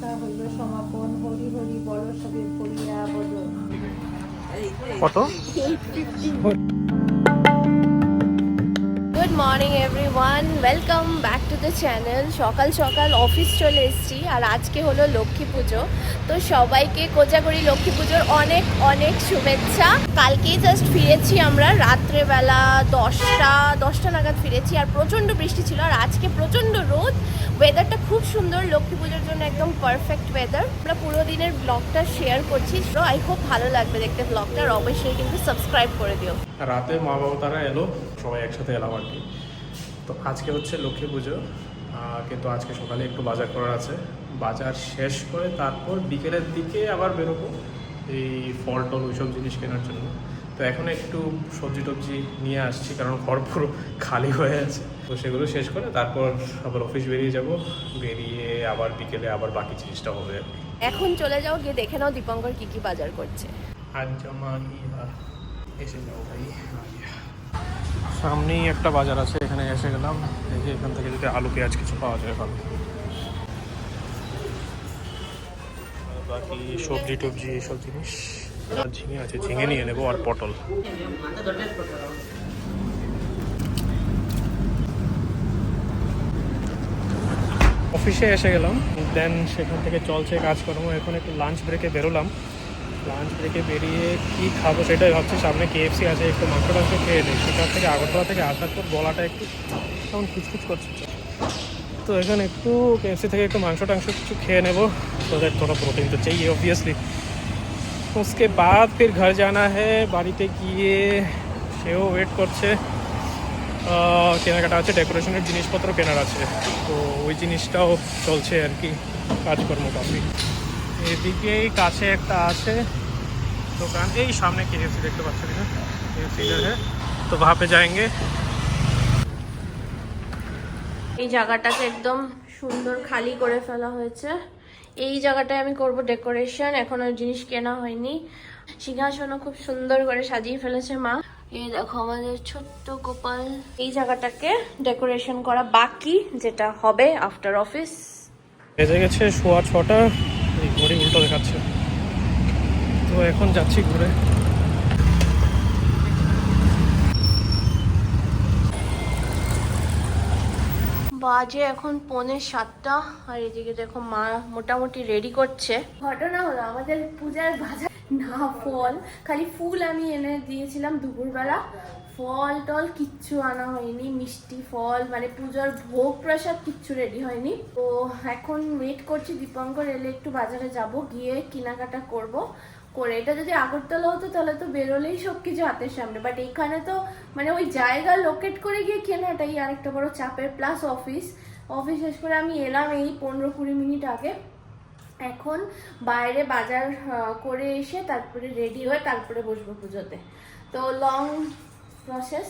কথা হইল সমাপন হরি হরি বল সবে করিয়া কত? Morning everyone welcome back to the channel সকাল সকাল অফিস চলে এসেছি আর আজকে হলো লক্ষ্মী পুজো। তো সবাইকে কোজাগরি লক্ষ্মী পুজোর অনেক অনেক শুভেচ্ছা। কালকেই জাস্ট ফিরেছি আমরা। রাত্রেবেলা দশটা দশটা নাগাদ ফিরেছি আর প্রচণ্ড বৃষ্টি ছিল আর আজকে প্রচণ্ড রোদ। ওয়েদারটা খুব সুন্দর। লক্ষ্মী পুজোর জন্য একদম পারফেক্ট ওয়েদার আমরা পুরো দিনের ব্লগটা শেয়ার করছি। তো আই খুব ভালো লাগবে দেখতে ব্লগটা আর অবশ্যই কিন্তু সাবস্ক্রাইব করে দিও। রাতে মা বাবা তারা এলো। সবাই একসাথে এলাম আর কি। তো আজকে হচ্ছে লক্ষ্মী পুজো। কিন্তু আজকে সকালে একটু বাজার করার আছে। বাজার শেষ করে তারপর বিকেলের দিকে আবার বেরোবো এই ফল টল ওইসব জিনিস কেনার জন্য। তো এখন একটু সবজি টবজি নিয়ে আসছি কারণ ঘর পুরো খালি হয়ে আছে। তো সেগুলো শেষ করে তারপর আবার অফিস বেরিয়ে যাব। বেরিয়ে আবার বিকেলে আবার বাকি জিনিসটা হবে এখন চলে যাও গিয়ে দেখে নাও দীপঙ্কর কি কি বাজার করছে। আজ জমা এসে যাও ভাই। সামনেই একটা বাজার আছে, এখানে এসে গেলাম। দেখি এখান থেকে যদি আলু, পেঁয়াজ কিছু পাওয়া যায় ভালো। বাকি সবজি টবজি এইসব জিনিস, আর ঝিঙে আছে, ঝিঙে নিয়ে নেব আর পটল। অফিসে এসে গেলাম, দেন সেখান থেকে চলছে কাজকর্ম। এখন একটু লাঞ্চ ব্রেকে বেরোলাম। লাঞ্চ ব্রেকে বেরিয়ে কি খাবো সেটাই ভাবছি সামনে কেএফসি আছে একটু মাংস টাংস খেয়ে নিই সেখান থেকে আগরতলা থেকে আসার পর গলাটা একটু কেমন খুচখুচ করছে তো এখানে একটু কেএফসি থেকে একটু মাংস টাংস কিছু খেয়ে নেবো তো দ্যাট থোড়া প্রোটিন তো চাই অবভিয়াসলি उसके बाद फिर घर जाना है বাড়িতে গিয়ে সেও ওয়েট করছে আহ, কেনাকাটা আছে ডেকোরেশনের জিনিসপত্র কেনার আছে তো ওই জিনিসটাও চলছে আর কি কাজকর্ম কাফি এদিকেই কাছে একটা আছে দোকান এই সামনে কে এফ সি দেখতে পাচ্ছেন না কে এফ সি হ্যাঁ তো वहाँ पे जाएंगे এই জায়গাটাকে একদম সুন্দর খালি করে ফেলা হয়েছে এই জায়গাটায় আমি করব ডেকোরেশন এখনো জিনিস কেনা হয়নি সিংহাসনও খুব সুন্দর করে সাজিয়ে ফেলেছে মা এই দেখো আমাদের ছোট্ট গোপাল এই জায়গাটাকে ডেকোরেশন করা বাকি যেটা হবে আফটার অফিস বেজে গেছে সোয়া ছটা এই ঘড়ি উল্টো দেখাচ্ছে তো এখন যাচ্ছি ঘুরে। বাজে এখন পৌনে সাতটা, আর এদিকে দেখো মা মোটামুটি রেডি করছে। ঘটনা হলো, আমাদের পূজার বাজার না ফল, খালি ফুল আমি এনে দিয়েছিলাম দুপুরবেলা। ফল টল কিচ্ছু আনা হয়নি, মিষ্টি ফল মানে পুজোর ভোগ প্রসাদ কিচ্ছু রেডি হয়নি। তো এখন ওয়েট করছি, দীপঙ্কর এলে একটু বাজারে যাব, গিয়ে কেনাকাটা করব। করে। এটা যদি আগরতলা হতো, তাহলে তো বেরোলেই সব কিছু হাতের সামনে। বাট এখানে তো মানে ওই জায়গা লোকেট করে গিয়ে কেনাটাই আরেকটা বড় চাপের। প্লাস অফিস অফিস শেষ করে আমি এলাম এই পনেরো কুড়ি মিনিট আগে। এখন বাইরে বাজার করে এসে তারপরে রেডি হয়ে তারপরে বসবো পুজোতে। তো লং প্রসেস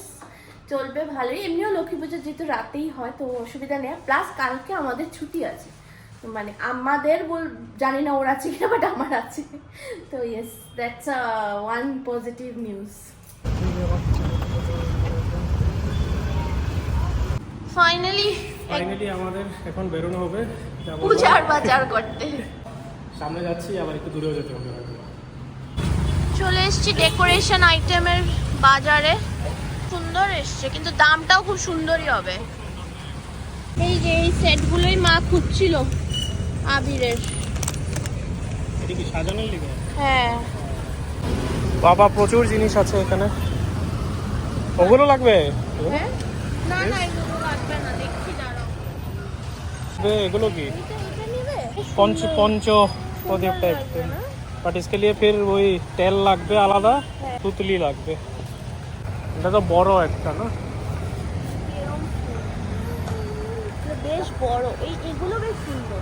চলবে ভালোই। এমনিও লক্ষ্মী পুজো যেহেতু রাতেই হয়, তো অসুবিধা নেই। প্লাস কালকে আমাদের ছুটি আছে। মানে আমাদের বল জানি না ওর আছে কিনা বাট আমার আছে। তো yes that's one positive news finally finally আমাদের এখন বেরোনো হবে। পূজার বাজার করতে। সামনে যাচ্ছি আবার একটু দূরেও যেতে হবে চলে এসেছি ডেকোরেশন আইটেমের বাজারে। সুন্দর এসছে কিন্তু দামটাও খুব সুন্দরই হবে। এই যে এই সেটগুলোই মা খুঁজছিল। আবিরের এটা কি সাজানোর লিগে হ্যাঁ বাবা প্রচুর জিনিস আছে এখানে ওগুলো লাগবে হ্যাঁ না না এগুলো লাগবে না দেখছি দাঁড়াও বে, এগুলো কি এটা এটা নিবে पंच पंच प्रदीप टाइप के बट इसके लिए फिर वही तेल লাগবে আলাদা তুতলি লাগবে এটা তো বড় একটা না এরম ফুল। বেশ বড় এই এগুলো বেশ সুন্দর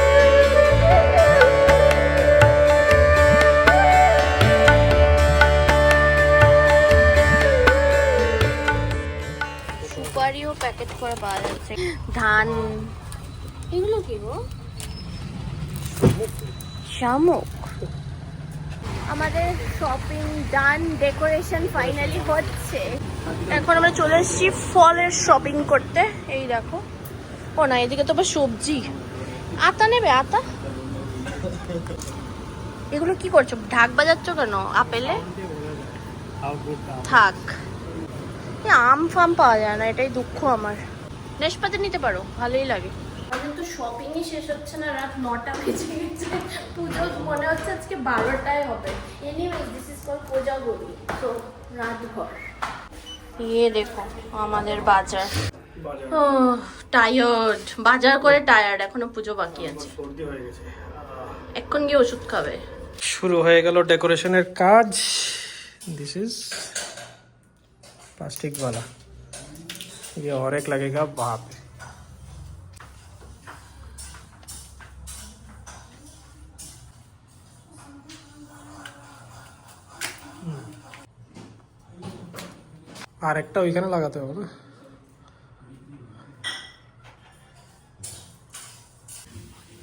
তরকারিও প্যাকেট করে পাওয়া যাচ্ছে। ধান, এগুলো কি গো? শামুক। আমাদের শপিং ডান ডেকোরেশন ফাইনালি হচ্ছে। এখন আমরা চলে এসেছি ফলের শপিং করতে। এই দেখো। ও না, এদিকে তো সবজি। আতা নেবে, আতা? এগুলো কি করছ? ঢাক বাজাচ্ছ কেন? আপেলে? থাক। আম ফাম পাওয়া যায় না এটাই দুঃখ আমার। নেশপাতি নিতে পারো ভালোই লাগে। আমাদের তো শপিংই শেষ হচ্ছে না রাত নটা বেজে গেছে। পুজো মনে হচ্ছে আজকে বারোটায় হবে। Anyways this is call puja গলি তো রাতভর। ইয়ে দেখো আমাদের বাজার। ও টায়ার্ড বাজার করে টায়ার্ড এখনও পুজো বাকি আছে। এখন গিয়ে ওষুধ খাবে। শুরু হয়ে গেল ডেকোরেশনের কাজ। দিস ইজ प्लास्टिक वाला ये और एक लगेगा वहाँ पे আর একটা ওইখানে লাগাতে হবে না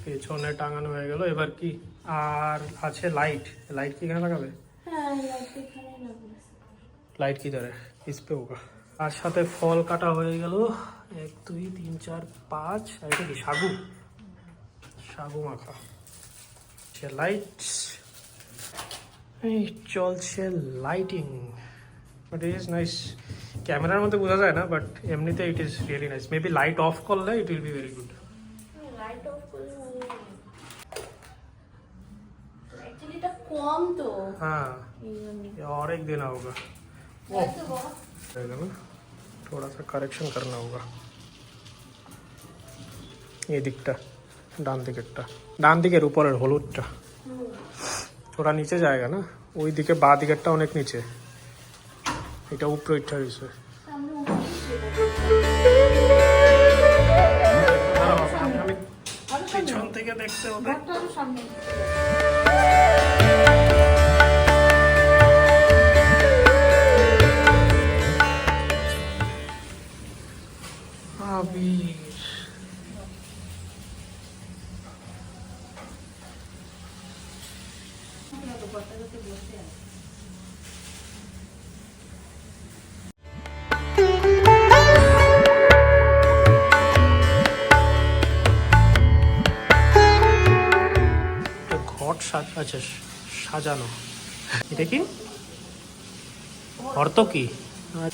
পেছনে টাঙানো হয়ে গেল এবার কি আর আছে লাইট লাইট কি এখানে লাগাবে লাইট কি ধরে ইস পে হোগা তার সাথে ফল কাটা হয়ে গেল এক দুই তিন চার পাঁচ আর এটা কি সাগু সাগু মাখা সে লাইট এই চলছে lighting but it is nice ক্যামেরার মধ্যে বোঝা যায় না বাট এমনিতে it is really nice maybe light off করলে it will be very good light off করে অ্যাকচুয়ালি এটা কম তো हाँ এই জন্য। ये और एक देना होगा वो रहेगा ना थोड़ा सा करेक्शन करना होगा এই দিকটা ডান দিকেরটা ডান দিকের উপরের হলুদটা ওরা নিচে জায়গা না ওই দিকে বা দিকেরটা অনেক নিচে এটা উপরে ইচ্ছা হয়েছে আমি পিছন থেকে দেখতে হবে আচ্ছা সাজানো। এটা কি? অর্থ কি? না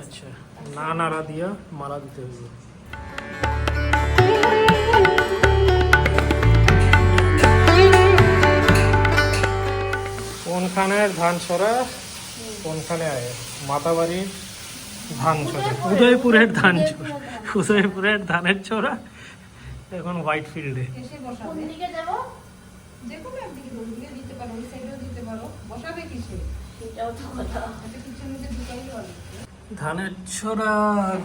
আচ্ছা না নাড়া দিয়া মালা দিতে হবে। কোনখানের ধান ছড়া কোনখানে আয়? মাতাবাড়ির ধান ছড়া। উদয়পুরের ধান ছড়া। উদয়পুরের ধানের ছড়া এখন হোয়াইট ফিল্ডে ধানের ছড়া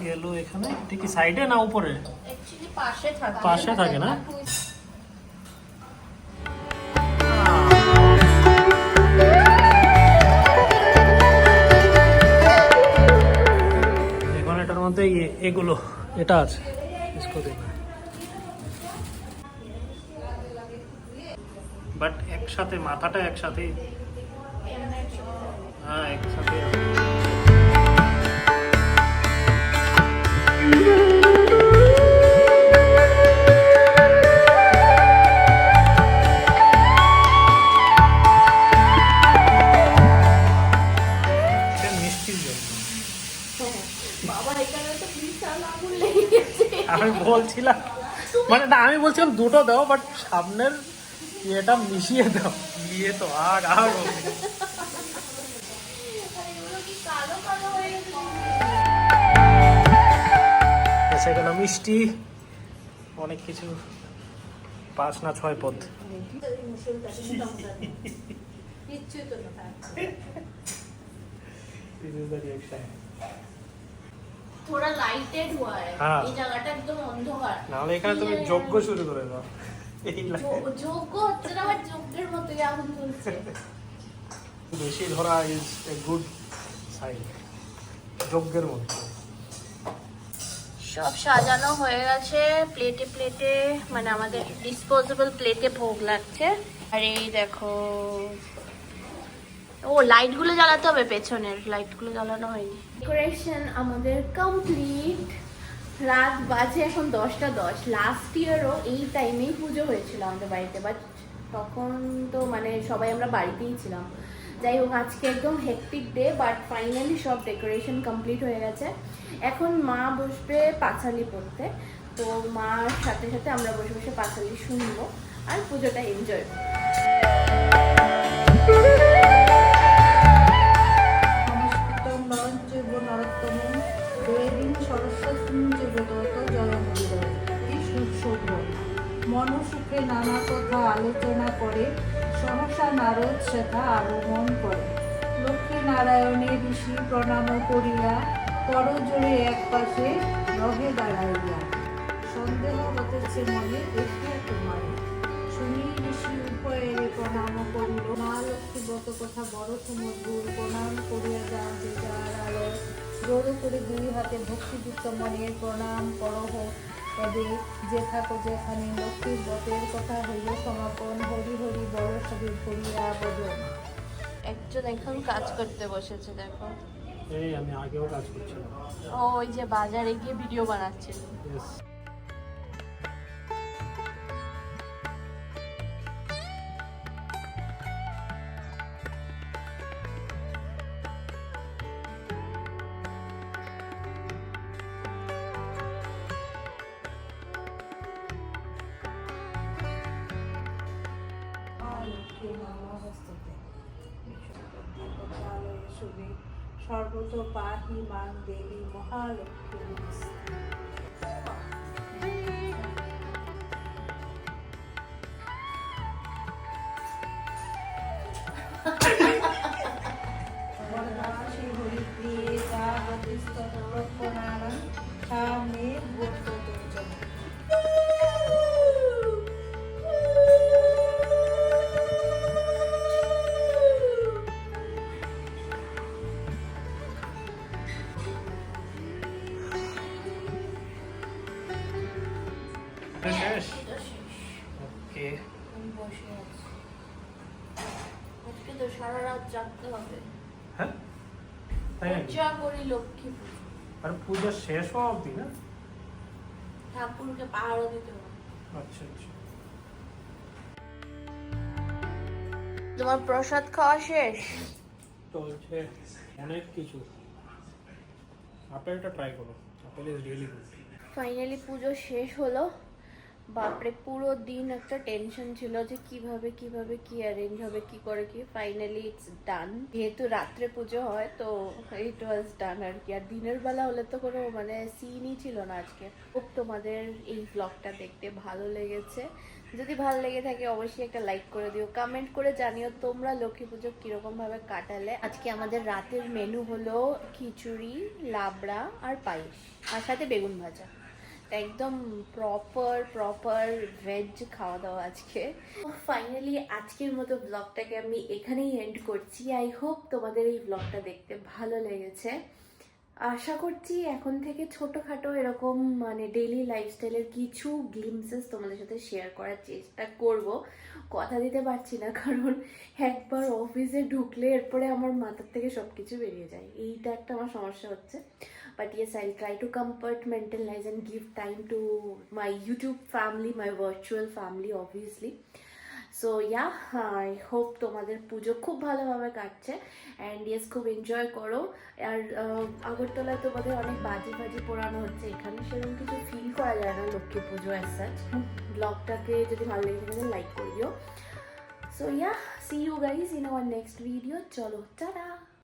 গেল এখানে। এটা কি সাইডে না উপরে? পাশে থাকে। না? এই এগুলো এটা আছে বাট একসাথে মাথাটা একসাথে। হ্যাঁ একসাথে আমি বলছিলাম মানে না আমি বলছিলাম দুটো দাও বাট সামনের ইয়েটা মিশিয়ে দাও। ইয়ে তো আর গেছে এসে গেল মিষ্টি। অনেক কিছু। পাঁচ না ছয় পদ। কিচ্ছুই তো না This is the reaction. थोड़ा लाइटेड हुआ है हाँ। এই জায়গাটা একদম অন্ধকার নাহলে এখানে তুমি যজ্ঞ শুরু করে দাও এই লাগে। যো- যোগ্য হচ্ছে না আবার যজ্ঞের মতোই আগুন চলছে বেশি ধরা ইজ এ গুড সাইন যজ্ঞের মধ্যে সব সাজানো হয়ে গেছে প্লেটে প্লেটে মানে আমাদের ডিসপোজেবল প্লেটে ভোগ লাগছে আর এই দেখো ও লাইটগুলো জ্বালাতে হবে পেছনের লাইটগুলো জ্বালানো হয়নি। ডেকোরেশন আমাদের কমপ্লিট রাত বাজে এখন দশটা দশ। লাস্ট ইয়ারও এই টাইমেই পুজো হয়েছিল আমাদের বাড়িতে বাট তখন তো মানে সবাই আমরা বাড়িতেই ছিলাম। যাই হোক, আজকে একদম হেকটিক ডে বাট ফাইনালি সব ডেকোরেশন কমপ্লিট হয়ে গেছে। এখন মা বসবে পাঁচালি পড়তে, তো মার সাথে সাথে আমরা বসে বসে পাঁচালি শুনব আর পুজোটা এনজয় সংস্কৃতং নরঞ্চৈব নরোত্তমং দেবীং সরস্বতীং চ ব্রতত জয়মন্দির এই শুভ মনসুখে নানা কথা আলোচনা করে, সহসা নারদ সেথা আগমন করে। লক্ষ্মী নারায়ণের ঋষি প্রণাম করিয়া করজোড়ে এক পাশে রহে দাঁড়াইয়া। সন্দেহ হতেছে মনে দেখিয়া তোমার শুনি ঋষি উভয়ের প্রণাম করিল। মা লক্ষ্মী ব্রত কথা বড় সমুদ্র প্রণাম আলো জোর করে দুই হাতে ভক্তিযুক্ত মনের প্রণাম করহ তবে যে থাকো যেখানে লক্ষ্মীর ব্রতের কথা হইল সমাপন হরি হরি বড় সবে ভরিয়া বজন একজন এখন কাজ করতে বসেছে দেখো। এই আমি আগেও কাজ করছিলাম। ও ওই যে বাজারে গিয়ে ভিডিও বানাচ্ছিল সর্বত পাহি মান দেবী মহালক্ষ্মী ওকে বসে আছি। আজকে তো সারা রাত জাগতে হবে। হ্যাঁ? তাই পূজা করি লক্ষ্মী আর পুজো শেষ হওয়া অবধি না? ঠাকুরকে পাহাড়ও দিতে হবে। আচ্ছা আচ্ছা। তোমার প্রসাদ খাওয়া শেষ? চলছে অনেক কিছু। আপেলটা ট্রাই করো apple is really good finally Pujo শেষ হলো। বাপরে, পুরো দিন একটা টেনশন ছিল যে কীভাবে কীভাবে, কি অ্যারেঞ্জ হবে, কি করে, কি? ফাইনালি ইটস ডান যেহেতু রাত্রে পুজো হয়, তো ইট ওয়াজ ডান আর কি। আর দিনের বেলা হলে তো কোনো মানে সিনই ছিল না আজকে। খুব তোমাদের এই ব্লগটা দেখতে ভালো লেগেছে। যদি ভালো লেগে থাকে অবশ্যই একটা লাইক করে দিও। কমেন্ট করে জানিও তোমরা লক্ষ্মী পুজো কীরকমভাবে কাটালে। আজকে আমাদের রাতের মেনু হলো খিচুড়ি, লাবড়া আর পায়েস। আর সাথে বেগুন ভাজা। একদম প্রপার প্রপার ভেজ খাওয়া দাওয়া আজকে। ফাইনালি আজকের মতো ব্লগটাকে আমি এখানেই এন্ড করছি। আই হোপ তোমাদের এই ব্লগটা দেখতে ভালো লেগেছে। আশা করছি এখন থেকে ছোটোখাটো এরকম মানে ডেইলি লাইফস্টাইলের কিছু গ্লিমসেস তোমাদের সাথে শেয়ার করার চেষ্টা করব। কথা দিতে পারছি না, কারণ একবার অফিসে ঢুকলে এরপরে আমার মাথার থেকে সব কিছু বেরিয়ে যায়। এইটা একটা আমার সমস্যা হচ্ছে। But yes I try to compartmentalize and give time to my YouTube family, my virtual family, obviously. So yeah I hope তোমাদের পুজো খুব ভালোভাবে কাটছে। অ্যান্ড ইয়েস খুব এনজয় করো। আর আগরতলায় তোমাদের অনেক বাজি বাজি পোড়ানো হচ্ছে। এখানে সেরকম কিছু ফিল করা যায় না লক্ষ্মী পুজো অ্যাজ সাচ ব্লগটাকে যদি ভালো লেগে থাকে লাইক করে so yeah see you guys in our next video চলো টাটা!